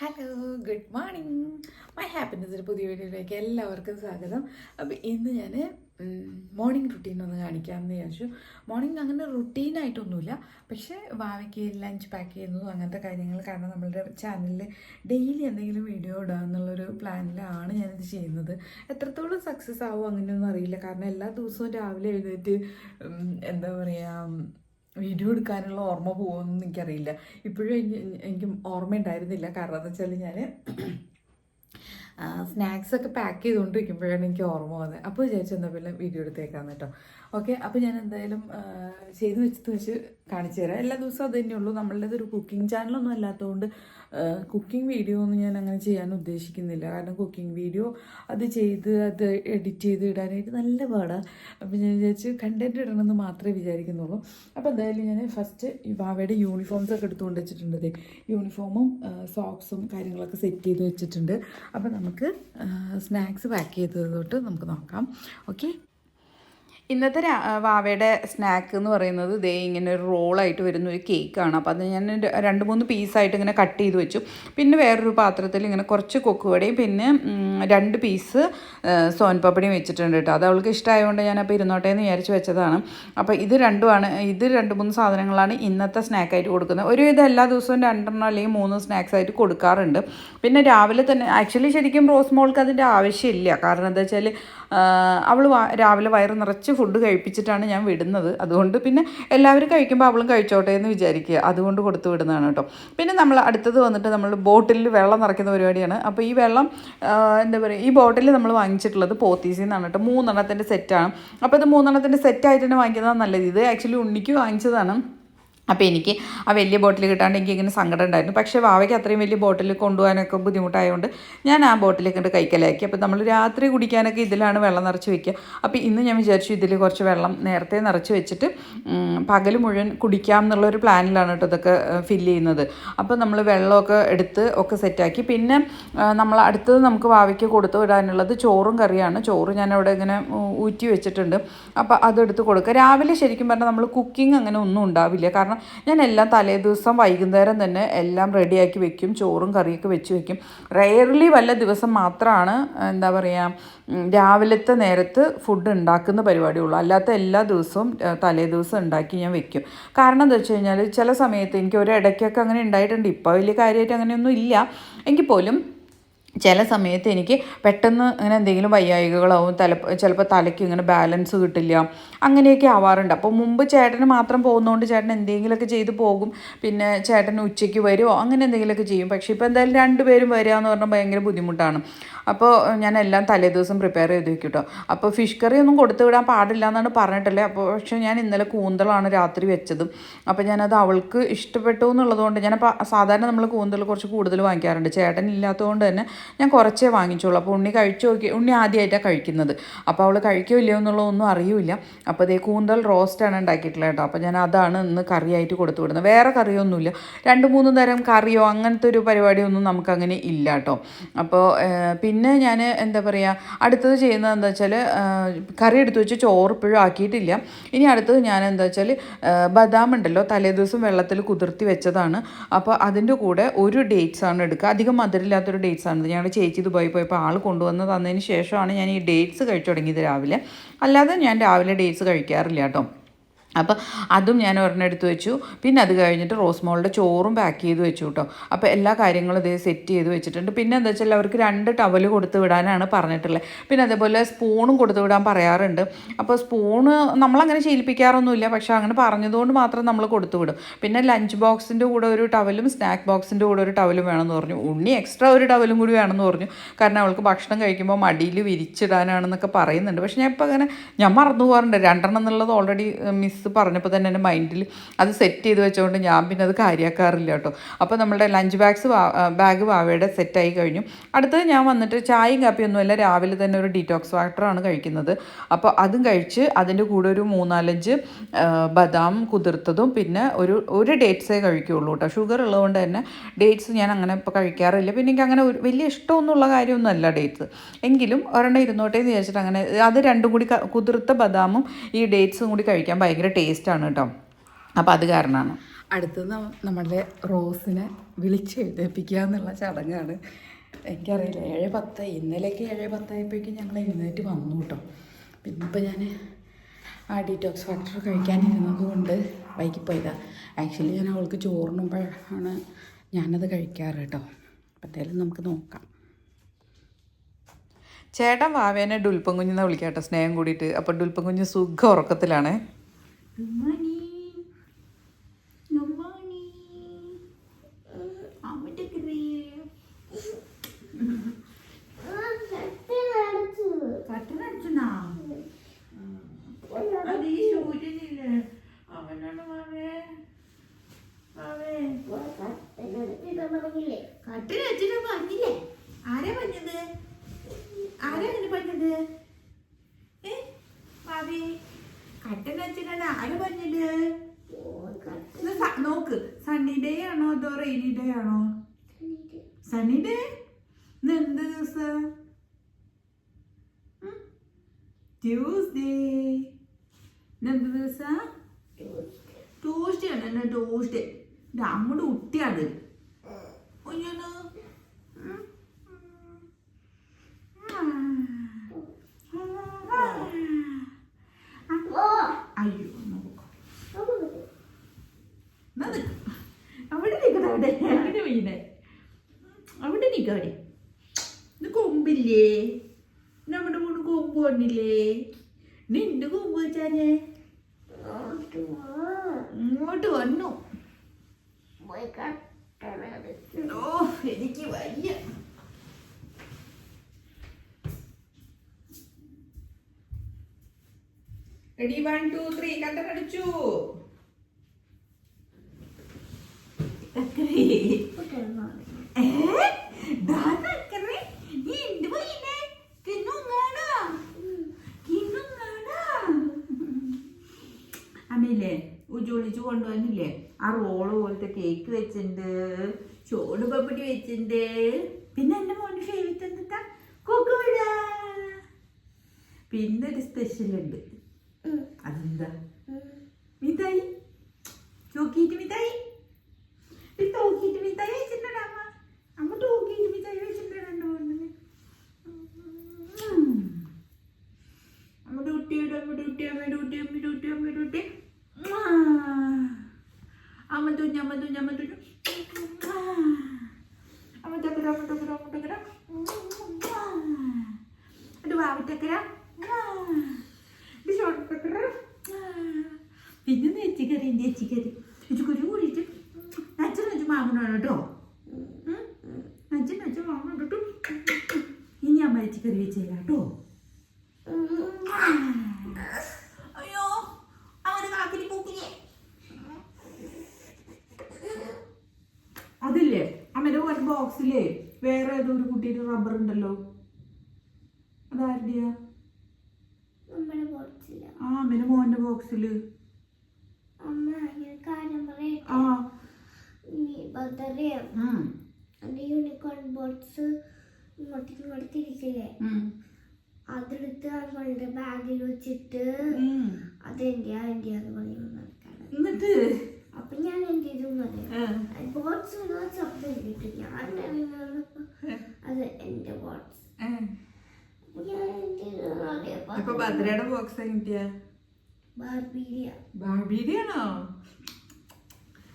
Hello good morning my happiness ഒരു പുതിയ വീഡിയോയിലേക്ക് എല്ലാവർക്കും സ്വാഗതം. അപ്പോൾ ഇന്ന് ഞാൻ മോർണിംഗ് റുട്ടീൻ ഒന്ന് കാണിക്കാമെന്ന് വിചാരിച്ചു. മോർണിംഗ് അങ്ങനെ റുട്ടീനായിട്ടൊന്നുമില്ല പക്ഷേ വാവയ്ക്ക് ലഞ്ച് പാക്ക് ചെയ്യുന്നതും അങ്ങനത്തെ കാര്യങ്ങൾ. കാരണം നമ്മളുടെ ചാനലിൽ ഡെയിലി എന്തെങ്കിലും വീഡിയോ ഇടുക എന്നുള്ളൊരു പ്ലാനിലാണ് ഞാനിത് ചെയ്യുന്നത്. എത്രത്തോളം സക്സസ് ആവും അങ്ങനെയൊന്നും അറിയില്ല. കാരണം എല്ലാ ദിവസവും രാവിലെ എഴുന്നേറ്റ് എന്താ പറയുക വീഡിയോ എടുക്കാനുള്ള ഓർമ്മ പോകുമെന്ന് എനിക്കറിയില്ല. ഇപ്പോഴും എനിക്ക് എനിക്ക് ഓർമ്മയുണ്ടായിരുന്നില്ല. കാരണം എന്ന് വെച്ചാൽ ഞാൻ സ്നാക്സൊക്കെ പാക്ക് ചെയ്തുകൊണ്ടിരിക്കുമ്പോഴാണ് എനിക്ക് ഓർമ്മ വന്നത്. അപ്പോൾ വിചാരിച്ചു എന്താ പിന്നെ വീഡിയോ എടുത്തേക്കാന്ന് കേട്ടോ. ഓക്കെ അപ്പോൾ ഞാൻ എന്തായാലും ചെയ്തു വെച്ചത് വെച്ച് കാണിച്ചു തരാം. എല്ലാ ദിവസവും അത് തന്നെയുള്ളൂ നമ്മളുടെ ഒരു കുക്കിംഗ് ചാനലൊന്നും അല്ലാത്തതുകൊണ്ട് കുക്കിംഗ് വീഡിയോ ഒന്നും ഞാൻ അങ്ങനെ ചെയ്യാൻ ഉദ്ദേശിക്കുന്നില്ല. കാരണം കുക്കിംഗ് വീഡിയോ അത് ചെയ്ത് അത് എഡിറ്റ് ചെയ്ത് ഇടാനായിട്ട് നല്ല പാടാണ് അപ്പോൾ ഞാൻ വിചാരിച്ച് കണ്ടന്റ് ഇടണമെന്ന് മാത്രമേ വിചാരിക്കുന്നുള്ളൂ. അപ്പോൾ എന്തായാലും ഞാൻ ഫസ്റ്റ് ഈ ബാവയുടെ യൂണിഫോംസ് ഒക്കെ എടുത്തുകൊണ്ട് വെച്ചിട്ടുണ്ട് യൂണിഫോമും സോക്സും കാര്യങ്ങളൊക്കെ സെറ്റ് ചെയ്ത് വെച്ചിട്ടുണ്ട്. അപ്പോൾ നമുക്ക് സ്നാക്സ് പാക്ക് ചെയ്തത് തൊട്ട് നമുക്ക് നോക്കാം. ഓക്കെ? ഇന്നത്തെ വാവയുടെ സ്നാക്ക് എന്ന് പറയുന്നത് ദേ ഇങ്ങനെ ഒരു റോളായിട്ട് വരുന്ന ഒരു കേക്കാണ് അപ്പോൾ അത് ഞാൻ രണ്ട് മൂന്ന് പീസായിട്ട് ഇങ്ങനെ കട്ട് ചെയ്ത് വെച്ചു. പിന്നെ വേറൊരു പാത്രത്തിൽ ഇങ്ങനെ കുറച്ച് കൊക്കുവടയും പിന്നെ രണ്ട് പീസ് സോൻപപ്പടിയും വെച്ചിട്ടുണ്ട് കേട്ടോ. അത് അവൾക്ക് ഇഷ്ടമായതുകൊണ്ട് ഞാൻ അപ്പോൾ ഇരുന്നോട്ടെ എന്ന് വിചാരിച്ച് വെച്ചതാണ്. അപ്പോൾ ഇത് രണ്ടുമാണ് ഇത് രണ്ട് മൂന്ന് സാധനങ്ങളാണ് ഇന്നത്തെ സ്നാക്കായിട്ട് കൊടുക്കുന്നത്. ഒരു ഇത് എല്ലാ ദിവസവും രണ്ടെണ്ണം അല്ലെങ്കിൽ മൂന്ന് സ്നാക്സ് ആയിട്ട് കൊടുക്കാറുണ്ട്. പിന്നെ രാവിലെ തന്നെ ആക്ച്വലി ശരിക്കും റോസ് മോൾക്ക് അതിന്റെ ആവശ്യമില്ല. കാരണം എന്താ വെച്ചാൽ അവൾ രാവിലെ വയറ് നിറച്ച് ഫുഡ് കഴിപ്പിച്ചിട്ടാണ് ഞാൻ വിടുന്നത്. അതുകൊണ്ട് പിന്നെ എല്ലാവരും കഴിക്കുമ്പോൾ അവളും കഴിച്ചോട്ടെ എന്ന് വിചാരിക്കുക. അതുകൊണ്ട് കൊടുത്തു വിടുന്നതാണ് കേട്ടോ. പിന്നെ നമ്മൾ അടുത്തത് വന്നിട്ട് നമ്മൾ ബോട്ടിലിൽ വെള്ളം നിറയ്ക്കുന്ന പരിപാടിയാണ്. അപ്പോൾ ഈ വെള്ളം എന്താ പറയുക ഈ ബോട്ടിൽ നമ്മൾ വാങ്ങിച്ചിട്ടുള്ളത് പോത്തീസിൽ നിന്നാണ് കേട്ടോ. മൂന്നെണ്ണത്തിന്റെ സെറ്റാണ് അപ്പോൾ ഇത് മൂന്നെണ്ണത്തിന്റെ സെറ്റായിട്ട് തന്നെ വാങ്ങിക്കുന്നതാണ് നല്ലത്. ഇത് ആക്ച്വലി ഉണ്ണിക്ക് വാങ്ങിച്ചതാണ്. അപ്പോൾ എനിക്ക് ആ വലിയ ബോട്ടിൽ കിട്ടാണ്ട് എനിക്ക് ഇങ്ങനെ സങ്കടം ഉണ്ടായിരുന്നു. പക്ഷേ വാവയ്ക്ക് അത്രയും വലിയ ബോട്ടിൽ കൊണ്ടുപോകാനൊക്കെ ബുദ്ധിമുട്ടായതുകൊണ്ട് ഞാൻ ആ ബോട്ടിലേക്ക് കണ്ട് കൈക്കലാക്കി. അപ്പോൾ നമ്മൾ രാത്രി കുടിക്കാനൊക്കെ ഇതിലാണ് വെള്ളം നിറച്ച് വെക്കുക അപ്പോൾ ഇന്ന് ഞാൻ വിചാരിച്ചു ഇതിൽ കുറച്ച് വെള്ളം നേരത്തെ നിറച്ച് വെച്ചിട്ട് പകൽ മുഴുവൻ കുടിക്കാം എന്നുള്ളൊരു പ്ലാനിലാണ് കേട്ടോ ഇതൊക്കെ ഫില്ല് ചെയ്യുന്നത്. അപ്പോൾ നമ്മൾ വെള്ളമൊക്കെ എടുത്ത് ഒക്കെ സെറ്റാക്കി. പിന്നെ നമ്മൾ അടുത്തത് നമുക്ക് വാവയ്ക്ക് കൊടുത്തു വിടാനുള്ളത് ചോറും കറിയാണ്. ചോറ് ഞാൻ അവിടെ ഇങ്ങനെ ഊറ്റി വെച്ചിട്ടുണ്ട്. അപ്പോൾ അതെടുത്ത് കൊടുക്കുക രാവിലെ ശരിക്കും പറഞ്ഞാൽ നമ്മൾ കുക്കിംഗ് അങ്ങനെ ഒന്നും ഉണ്ടാവില്ല. കാരണം ഞാൻ എല്ലാം തലേ ദിവസം വൈകുന്നേരം തന്നെ എല്ലാം റെഡിയാക്കി വെക്കും. ചോറും കറിയൊക്കെ വെച്ച് വെക്കും. റെയർലി വല്ല ദിവസം മാത്രമാണ് എന്താ പറയുക രാവിലത്തെ നേരത്ത് ഫുഡ് ഉണ്ടാക്കുന്ന പരിപാടിയുള്ളൂ. അല്ലാത്ത എല്ലാ ദിവസവും തലേ ദിവസം ഉണ്ടാക്കി ഞാൻ വെക്കും. കാരണം എന്താ വെച്ച് കഴിഞ്ഞാൽ ചില സമയത്ത് എനിക്ക് ഒരു ഇടയ്ക്കൊക്കെ അങ്ങനെ ഉണ്ടായിട്ടുണ്ട്. ഇപ്പോൾ വലിയ കാര്യമായിട്ട് അങ്ങനെയൊന്നും ഇല്ല. എങ്കിൽ പോലും ചില സമയത്ത് എനിക്ക് പെട്ടെന്ന് അങ്ങനെ എന്തെങ്കിലും വയ്യായികകളാവും തല ചിലപ്പോൾ തലയ്ക്ക് ഇങ്ങനെ ബാലൻസ് കിട്ടില്ല അങ്ങനെയൊക്കെ ആവാറുണ്ട്. അപ്പോൾ മുമ്പ് ചേട്ടന് മാത്രം പോകുന്നതുകൊണ്ട് ചേട്ടൻ എന്തെങ്കിലുമൊക്കെ ചെയ്ത് പോകും. പിന്നെ ചേട്ടൻ ഉച്ചയ്ക്ക് വരുമോ അങ്ങനെ എന്തെങ്കിലുമൊക്കെ ചെയ്യും. പക്ഷേ ഇപ്പോൾ എന്തായാലും രണ്ടുപേരും വരിക എന്ന് പറഞ്ഞാൽ ഭയങ്കര ബുദ്ധിമുട്ടാണ്. അപ്പോൾ ഞാൻ എല്ലാം തലേ ദിവസം പ്രിപ്പയർ ചെയ്ത് വെക്കും കേട്ടോ അപ്പോൾ ഫിഷ് കറി ഒന്നും കൊടുത്തു വിടാൻ പാടില്ല എന്നാണ് പറഞ്ഞിട്ടല്ലേ? അപ്പോൾ പക്ഷേ ഞാൻ ഇന്നലെ കൂന്തളാണ് രാത്രി വെച്ചതും. അപ്പോൾ ഞാനത് അവൾക്ക് ഇഷ്ടപ്പെട്ടു എന്നുള്ളതുകൊണ്ട് ഞാനപ്പോൾ സാധാരണ നമ്മൾ കൂന്തൽ കുറച്ച് കൂടുതൽ വാങ്ങിക്കാറുണ്ട്. ചേട്ടൻ ഇല്ലാത്തതുകൊണ്ട് തന്നെ ഞാൻ കുറച്ചേ വാങ്ങിച്ചോളൂ. അപ്പോൾ ഉണ്ണി കഴിച്ചു നോക്കി ഉണ്ണി ആദ്യമായിട്ടാണ് കഴിക്കുന്നത്. അപ്പോൾ അവൾ കഴിക്കുമോ ഇല്ലയോ എന്നുള്ളതൊന്നും അറിയില്ല. അപ്പോൾ അതേ കൂന്തൽ റോസ്റ്റാണ് ഉണ്ടാക്കിയിട്ടുള്ളത് കേട്ടോ. അപ്പോൾ ഞാൻ അതാണ് ഇന്ന് കറിയായിട്ട് കൊടുത്തു വിടുന്നത്. വേറെ കറിയൊന്നുമില്ല. രണ്ട് മൂന്ന് തരം കറിയോ അങ്ങനത്തെ ഒരു പരിപാടിയൊന്നും നമുക്കങ്ങനെ ഇല്ല കേട്ടോ. അപ്പോൾ ഏഹ്, പിന്നെ ഞാൻ എന്താ പറയുക അടുത്തത് ചെയ്യുന്നത് എന്താ വെച്ചാൽ കറി എടുത്തു വെച്ച് ചോറ് ഇപ്പോഴും ആക്കിയിട്ടില്ല. ഇനി അടുത്തത് ഞാൻ എന്താ വെച്ചാൽ ബദാം ഉണ്ടല്ലോ തലേദിവസം വെള്ളത്തിൽ കുതിർത്തി വെച്ചതാണ്. അപ്പോൾ അതിന്റെ കൂടെ ഒരു ഡേറ്റ്സ് ആണ് എടുക്കുക അധികം മധുരമില്ലാത്തൊരു ഡേറ്റ്സ് ആണ്. ഞങ്ങളുടെ ചേച്ചി ദുബായി പോയപ്പോൾ ആൾ കൊണ്ടുവന്ന് തന്നതിന് ശേഷമാണ് ഞാൻ ഈ ഡേറ്റ്സ് കഴിച്ചു തുടങ്ങിയത് രാവിലെ. അല്ലാതെ ഞാൻ രാവിലെ ഡേറ്റ്സ് കഴിക്കാറില്ല കേട്ടോ. അപ്പോൾ അതും ഞാൻ ഒരെണ്ണം എടുത്ത് വെച്ചു. പിന്നെ അത് കഴിഞ്ഞിട്ട് റോസ് മോളുടെ ചോറും പാക്ക് ചെയ്ത് വെച്ചു കേട്ടോ അപ്പോൾ എല്ലാ കാര്യങ്ങളും ഇതേ സെറ്റ് ചെയ്ത് വെച്ചിട്ടുണ്ട്. പിന്നെ എന്താ വെച്ചാൽ അവർക്ക് രണ്ട് ടവൽ കൊടുത്ത് വിടാനാണ് പറഞ്ഞിട്ടുള്ളത് പിന്നെ അതേപോലെ സ്പൂണും കൊടുത്ത് വിടാൻ പറയാറുണ്ട്. അപ്പോൾ സ്പൂണ് നമ്മളങ്ങനെ ശീലിപ്പിക്കാറൊന്നുമില്ല. പക്ഷേ അങ്ങനെ പറഞ്ഞതുകൊണ്ട് മാത്രം നമ്മൾ കൊടുത്തു വിടും. പിന്നെ ലഞ്ച് ബോക്സിന്റെ കൂടെ ഒരു ടവലും സ്നാക്ക് ബോക്സിന്റെ കൂടെ ഒരു ടവലും വേണമെന്ന് പറഞ്ഞു. ഉണ്ണി എക്സ്ട്രാ ഒരു ടവലും കൂടി വേണമെന്ന് പറഞ്ഞു. കാരണം അവൾക്ക് ഭക്ഷണം കഴിക്കുമ്പോൾ മടിയിൽ വിരിച്ചിടാനാണെന്നൊക്കെ പറയുന്നുണ്ട്. പക്ഷേ ഞാൻ ഇപ്പോൾ അങ്ങനെ ഞാൻ മറന്നു പോകാറുണ്ട്. രണ്ടെണ്ണം എന്നുള്ളത് ഓൾറെഡി മിസ് പറഞ്ഞപ്പോൾ തന്നെ എന്റെ മൈൻഡിൽ അത് സെറ്റ് ചെയ്ത് വെച്ചുകൊണ്ട് ഞാൻ പിന്നെ അത് കാര്യമാക്കാറില്ല കേട്ടോ. അപ്പോൾ നമ്മുടെ ലഞ്ച് ബാഗ്സ് ബാഗ് വാവയുടെ സെറ്റായി കഴിഞ്ഞു. അടുത്തത് ഞാൻ വന്നിട്ട് ചായയും കാപ്പിയൊന്നുമല്ല രാവിലെ തന്നെ ഒരു ഡീറ്റോക്സ് വാട്ടറാണ് കഴിക്കുന്നത്. അപ്പോൾ അതും കഴിച്ച് അതിന്റെ കൂടെ ഒരു മൂന്നാലഞ്ച് ബദാം കുതിർത്തതും പിന്നെ ഒരു ഒരു ഡേറ്റ്സേ കഴിക്കുകയുള്ളൂ കേട്ടോ. ഷുഗർ ഉള്ളതുകൊണ്ട് തന്നെ ഡേറ്റ്സ് ഞാൻ അങ്ങനെ ഇപ്പോൾ കഴിക്കാറില്ല. പിന്നെ എനിക്ക് അങ്ങനെ ഒരു വലിയ ഇഷ്ടമൊന്നുമുള്ള കാര്യമൊന്നുമല്ല ഡേറ്റ്സ് എങ്കിലും ഒരെണ്ണം ഇരുന്നോട്ടേ എന്ന് വിചാരിച്ചിട്ട് അങ്ങനെ അത് രണ്ടും കൂടി കുതിർത്ത ബദാമും ഈ ഡേറ്റ്സും കൂടി കഴിക്കാൻ ഭയങ്കര ടേസ്റ്റാണ് കേട്ടോ. അപ്പോൾ അത് കാരണമാണ്. അടുത്തത് നമ്മളുടെ റോസിനെ വിളിച്ചെഴുന്നേൽപ്പിക്കുക എന്നുള്ള ചടങ്ങാണ്. എനിക്കറിയില്ല ഏഴ് പത്ത് ഇന്നലെയൊക്കെ ഏഴ് പത്തായപ്പോഴേക്കും ഞങ്ങൾ എഴുന്നേറ്റ് വന്നു കേട്ടോ. പിന്നെ ഇപ്പം ഞാൻ ആ ഡീറ്റോക്സ് ഫാക്ടർ കഴിക്കാനിരുന്നത് കൊണ്ട് വൈകിപ്പോയതാണ് ആക്ച്വലി ഞാൻ അവൾക്ക് ചോറിനുമ്പോഴാണ് ഞാനത് കഴിക്കാറ് കേട്ടോ. അപ്പത്തേലും നമുക്ക് നോക്കാം. ചേട്ടൻ വാവേനെ ഡുൽപ്പം കുഞ്ഞെന്ന് വിളിക്കാം കേട്ടോ സ്നേഹം കൂടിയിട്ട്. അപ്പോൾ ഡുൽപ്പം കുഞ്ഞ് സുഖ ഉറക്കത്തിലാണ്. Good morning. Good morning. അമ്മയുടെ ക്രീം കട്ടനടിച്ചനാ അത് ഈ സൂര്യനില്ലേ? അവനാണ് മാവേ. മാവേ. കട്ടൻ അച്ഛനെ പറഞ്ഞില്ലേ? ആരാ പറഞ്ഞത്? ആരാ അങ്ങനെ പറഞ്ഞത്? ഏ മാവേ. കട്ടൻ അച്ഛനാണ് ആര് സ- നോക്ക്. സണ്ണി ഡേ ആണോ അതോ റെയിനി ഡേ ആണോ? സണ്ണി ഡേ ഇന്ന് എന്ത് ദിവസം? ട്യൂസ്ഡേ ഇന്ന് എന്ത് ദിവസം? ട്യൂസ്ഡേ ആണ്. എന്നെ ട്യൂസ്ഡേ അമ്മയുടെ കുട്ടിയാണ് ഒയ്യോന്ന് ഉം. അയ്യോ നോക്കാം എന്നാ നിക്ക്. അവിടെ അവിടെ അവിടെ വീണേ അവിടെ നിൽക്കാടെ ഇത് കൊമ്പില്ലേ? നമ്മുടെ മൂന്ന് കൊമ്പ് വന്നില്ലേ നിന്റെ കൊമ്പ് വെച്ചാനെ ഇങ്ങോട്ട് വന്നു. ഓ എനിക്ക് വയ്യ. റെഡി വൺ ടു ത്രീ കണ്ടടിച്ചു അമ്മയില്ലേ ഉജ്ജൊളിച്ച് കൊണ്ടുവന്നില്ലേ? ആ റോൾ പോലത്തെ കേക്ക് വെച്ചിട്ടുണ്ട് ചോട് പപ്പടി വെച്ചിട്ടുണ്ട് പിന്നെ എന്റെ മോന്റെ ഫേവറേറ്റ് എന്താ കൊക്കുവിട പിന്നെ ഒരു സ്പെഷ്യൽ ഉണ്ട് അതെന്താ മിഠായി ചോക്കിയിട്ട് മിഠായി ഇത് തൂക്കിയിട്ട് മിഠായി വെച്ചിട്ടുണ്ടോ അമ്മ അമ്മ തൂക്കിയിട്ട് മിഠായി വെച്ചിട്ടുണ്ടോ മോനെ അമ്മയുടെ കുട്ടിയുടെ അമ്മയുടെ കുട്ടി അമ്മയുടെ കുട്ടി അമ്മയുടെ കുട്ടി അമ്മയുടെ കുട്ടി അമ്മ തുഞ്ഞ അമ്മ തുഞ്ഞ അമ്മ തുഞ്ഞ അമ്മ തക്കര അമ്മ തക്കര അമ്മ തക്കര ചോട്ടക്കര പിന്നെ നെച്ചിക്കറി നെച്ചിക്കറി നെച്ചിക്കറി കൂടിയിട്ട് അച്ഛൻ വെച്ച് മാമനാണ് കേട്ടോ. അച്ഛൻ വെച്ച് മാമൻ കേട്ടോ. ഇനി അമ്മ നെച്ചിക്കറി വെച്ചേരാ കേട്ടോ. അയ്യോ കാക്കിരി പൂക്കില്ലേ? അതില്ലേ? അമ്മയുടെ ഒരു ബോക്സിലേ വേറെ ഏതോ ഒരു കുട്ടിയുടെ റബ്ബർ ഉണ്ടല്ലോ. അതാരുടെയാ ആ അമ്മയുടെ മോന്റെ ബോക്സിൽ ആ. യൂണിക്കോൺ ബോട്ട്സ് ഇങ്ങോട്ടേക്ക് ഇങ്ങോട്ട് തിരിക്കില്ലേ? അതെടുത്ത് അവളുടെ ബാഗിൽ വെച്ചിട്ട്. അതെന്റെ എന്റെ അത് പറഞ്ഞു നടക്കാണ്. അപ്പൊ ഞാൻ എന്റെ ഇതും പറയാം ബോട്ട്സ് ശബ്ദം കേട്ടു. ഞാൻ അത് എന്റെ ബോട്ട്സ്. അപ്പൊ ഭദ്രയുടെ ബോക്സ് കിട്ടിയ? ബാർബീരിയ. ബാർബീരിയാണോ?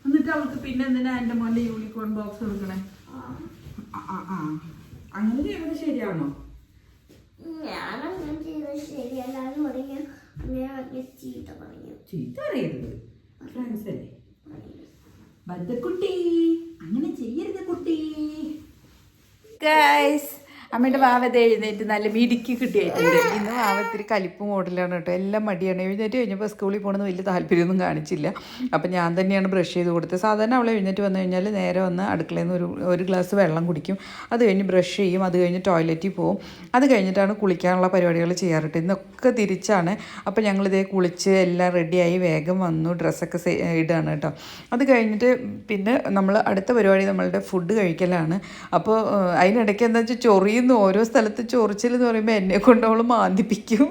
എന്നിട്ട് അവൾക്ക് പിന്നെ എന്തിനാ എന്റെ മോന്റെ യൂണിക്കോൺ ബോക്സ് കൊടുക്കണേ. അങ്ങനെ ചെയ്യുന്നത് ശരിയാണോ? ചീത്ത അല്ലേ? പറഞ്ഞു. ബദ്ധക്കുട്ടി അങ്ങനെ ചെയ്യരുത് കുട്ടി. ഗൈസ് അമ്മയുടെ വാവത്തെ എഴുന്നേറ്റ് നല്ല മിടുക്കി കിട്ടിയായിട്ടുണ്ട്. ഇന്ന് വാവ ഇത്തിരി കലിപ്പ് മോഡലാണ് കേട്ടോ. എല്ലാം മടിയാണ്. എഴുന്നേറ്റ് കഴിഞ്ഞപ്പോൾ സ്കൂളിൽ പോകണമെന്ന് വലിയ താല്പര്യമൊന്നും കാണിച്ചില്ല. അപ്പം ഞാൻ തന്നെയാണ് ബ്രഷ് ചെയ്ത് കൊടുത്തത്. സാധാരണ അവളെ എഴുന്നേറ്റ് വന്നു കഴിഞ്ഞാൽ നേരെ വന്ന് അടുക്കളയിൽ നിന്ന് ഒരു ഒരു ഗ്ലാസ് വെള്ളം കുടിക്കും. അത് കഴിഞ്ഞ് ബ്രഷ് ചെയ്യും. അത് കഴിഞ്ഞ് ടോയ്ലറ്റിൽ പോകും അത് കഴിഞ്ഞിട്ടാണ് കുളിക്കാനുള്ള പരിപാടികൾ ചെയ്യാറുണ്ട്. ഇന്നൊക്കെ തിരിച്ചാണ്. അപ്പോൾ ഞങ്ങളിതേ കുളിച്ച് എല്ലാം റെഡിയായി വേഗം വന്നു. ഡ്രസ്സൊക്കെ ഇടുകയാണ് കേട്ടോ. അത് കഴിഞ്ഞിട്ട് പിന്നെ നമ്മൾ അടുത്ത പരിപാടി നമ്മളുടെ ഫുഡ് കഴിക്കലാണ്. അപ്പോൾ അതിനിടയ്ക്ക് എന്താ വെച്ചാൽ ചൊറിയുന്നുണ്ട് നിന്ന് ഓരോ സ്ഥലത്ത് ചൊറിച്ചിൽ എന്ന് പറയുമ്പോൾ എന്നെ കൊണ്ട് അവൾ മാന്തിപ്പിക്കും.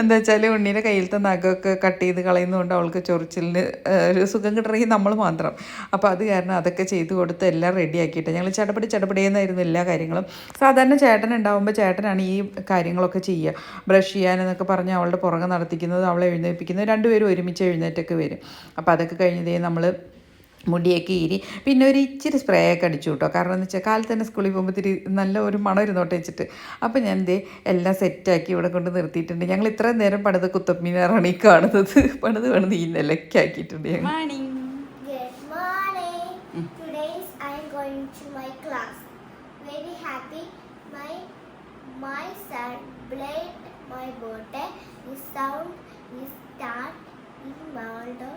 എന്താ വെച്ചാൽ ഉണ്ണീന്റെ കയ്യിലത്തെ നഖമൊക്കെ കട്ട് ചെയ്ത് കളയുന്നതുകൊണ്ട് അവൾക്ക് ചൊറിച്ചിലിന് ഒരു സുഖം കിട്ടണമെങ്കിൽ നമ്മൾ മാത്രം. അപ്പോൾ അത് കാരണം അതൊക്കെ ചെയ്ത് കൊടുത്ത് എല്ലാം റെഡി ആക്കിയിട്ട് ഞങ്ങൾ ചടപടി ചടപടിയെന്നായിരുന്നു എല്ലാ കാര്യങ്ങളും. സാധാരണ ചേട്ടൻ ഉണ്ടാവുമ്പോൾ ചേട്ടനാണ് ഈ കാര്യങ്ങളൊക്കെ ചെയ്യുക. ബ്രഷ് ചെയ്യാനെന്നൊക്കെ പറഞ്ഞ് അവളുടെ പുറകെ നടത്തിക്കുന്നത് അവളെ എഴുന്നേൽപ്പിക്കുന്നത് രണ്ടുപേരും ഒരുമിച്ച് എഴുന്നേറ്റൊക്കെ വരും. അപ്പോൾ അതൊക്കെ കഴിഞ്ഞതേ നമ്മൾ മുടിയൊക്കെ ഈരി പിന്നെ ഒരു ഇച്ചിരി സ്പ്രേ ഒക്കെ അടിച്ചു കേട്ടോ. കാരണം എന്ന് വെച്ചാൽ കാലത്ത് തന്നെ സ്കൂളിൽ പോകുമ്പോൾ ഇത്തിരി നല്ല ഒരു മണം ഇരുന്നോട്ട് വെച്ചിട്ട്. അപ്പോൾ ഞാൻ ദേ എല്ലാം സെറ്റാക്കി ഇവിടെ കൊണ്ട് നിർത്തിയിട്ടുണ്ട്. ഞങ്ങൾ ഇത്രയും നേരം പണിത് കുത്തമ്മീനാറാണ് ഈ കാണുന്നത്. പണിത് പണിത് ഈ നിലയ്ക്ക് ആക്കിയിട്ടുണ്ട് ഞങ്ങൾ. My class. Very happy. My my son played my birthday. The sound is start in Maldo.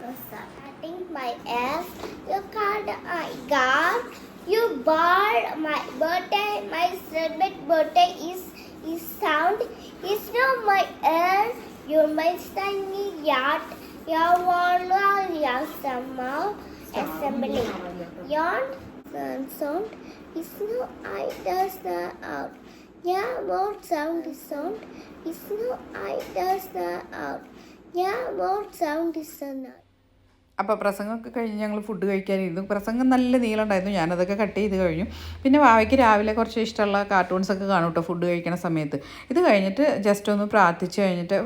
The starting my ass. You can't I got you bought my birthday. My celebrate birthday is is sound. It's not my air. You're my tiny yacht. Your wall your somehow assembly. Yon sound is no I does the out. Yeah, more sound is sound. Is no I does the out. Yeah, more sound is sound. അപ്പോൾ പ്രസംഗമൊക്കെ കഴിഞ്ഞ് ഞങ്ങൾ food കഴിക്കാനിരുന്നു. പ്രസംഗം നല്ല നീളമുണ്ടായിരുന്നു ഞാനതൊക്കെ cut ചെയ്ത് കഴിഞ്ഞു. പിന്നെ വാവയ്ക്ക് രാവിലെ കുറച്ച് ഇഷ്ടമുള്ള കാർട്ടൂൺസൊക്കെ കാണും കേട്ടോ ഫുഡ് കഴിക്കണ സമയത്ത്. ഇത് കഴിഞ്ഞിട്ട് ജസ്റ്റ് ഒന്ന് പ്രാർത്ഥിച്ച് കഴിഞ്ഞിട്ട്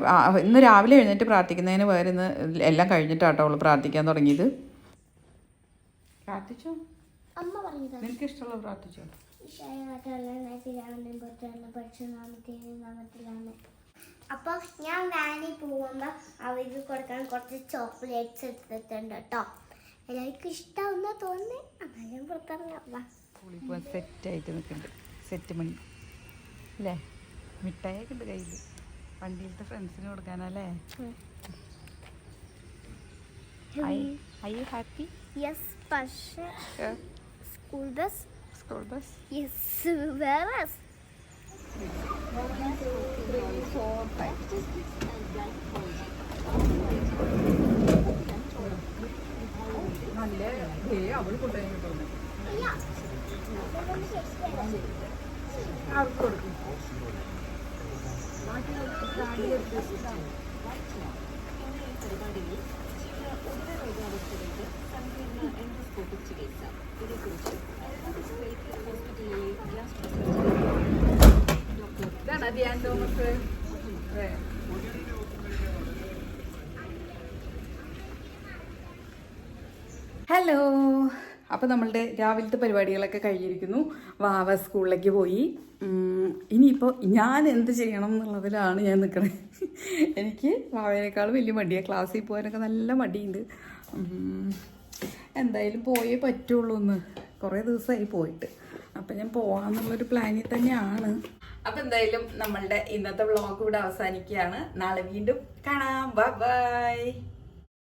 ഇന്ന് രാവിലെ എഴുന്നേറ്റ് പ്രാർത്ഥിക്കുന്നതിന് പകരം ഇന്ന് എല്ലാം കഴിഞ്ഞിട്ടാട്ടോ അവൾ പ്രാർത്ഥിക്കാൻ തുടങ്ങിയത്. പ്രാർത്ഥിച്ചോ? നിനക്ക് ഇഷ്ടമുള്ള പ്രാർത്ഥിച്ചോ? അപ്പൊ ഞാൻ വാനിൽ പോകുമ്പോ അവർക്ക് കൊടുക്കാൻ കുറച്ച് ചോക്ലേറ്റ്സ് എടുത്തിട്ടുണ്ട് കേട്ടോ. എല്ലാവർക്കും ഇഷ്ടമാവുന്ന തോന്നുന്നേ എന്നാലും പുറത്തിറങ്ങാം. സെറ്റായിട്ട് നിൽക്കുന്നുണ്ട്. സെറ്റ് മണി. അല്ലേ? മിഠായിയൊക്കെ ഉണ്ട് കയ്യിൽ. വണ്ടിയിലത്തെ ഫ്രണ്ട്സിന് കൊടുക്കാനല്ലേ? ഐ ഹാപ്പി യെസ് പക്ഷേ school bus school bus yes വേറെ നല്ല അവൾ കൊണ്ടുപോയി അവർക്ക് കൊടുക്കും പരിപാടിയിൽ ചില ഉദരരോഗാവസ്ഥകൾക്ക് സങ്കീർണ എൻഡോസ്കോപ്പിക് ചികിത്സ ഇതേക്കുറിച്ച് ഹോസ്പിറ്റലിലെ ഗ്യാസ്ട്രോസർജറി ഹലോ. അപ്പോൾ നമ്മളുടെ രാവിലത്തെ പരിപാടികളൊക്കെ കഴിഞ്ഞിരിക്കുന്നു. വാവ സ്കൂളിലേക്ക് പോയി. ഇനിയിപ്പോൾ ഞാൻ എന്ത് ചെയ്യണം എന്നുള്ളതിലാണ് ഞാൻ നിൽക്കുന്നത് എനിക്ക് വാവേനേക്കാൾ വലിയ മടിയാണ് ക്ലാസ്സിൽ പോകാനൊക്കെ നല്ല മടിയുണ്ട്. എന്തായാലും പോയേ പറ്റുള്ളൂ ഒന്ന് കുറേ ദിവസമായി പോയിട്ട്. അപ്പം ഞാൻ പോകാമെന്നുള്ളൊരു പ്ലാനിൽ തന്നെയാണ്. അപ്പം എന്തായാലും നമ്മളുടെ ഇന്നത്തെ വ്ളോഗ് ഇവിടെ അവസാനിക്കുകയാണ്. നാളെ വീണ്ടും കാണാം. ബൈ